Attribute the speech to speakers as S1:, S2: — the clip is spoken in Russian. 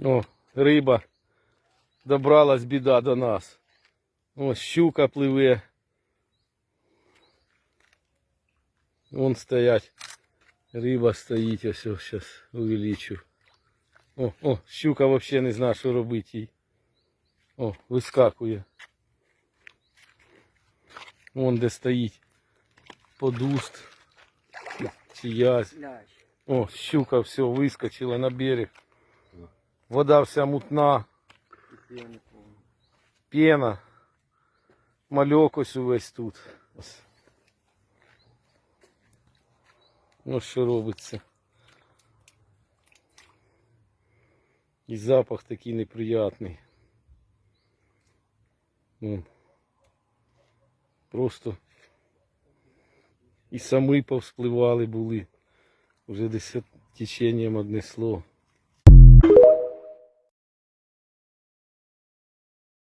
S1: О, риба. Добралась біда до нас. Ось щука пливе. Вон стоять. Риба стоїть, ось зараз увеличу. О, о, щука взагалі не знає, що робити їй. О, вискакує. Вон де стоїть. Подуст. Чиясь.
S2: Лящ.
S1: О, щука все выскочила на берег. Вода вся мутна,
S2: Я не помню.
S1: пена. Мальок ось увесь тут. Ось. Ось що робиться. І запах такий неприятний. Вон. Просто і самі повспливали були. Уже десь течением однесло.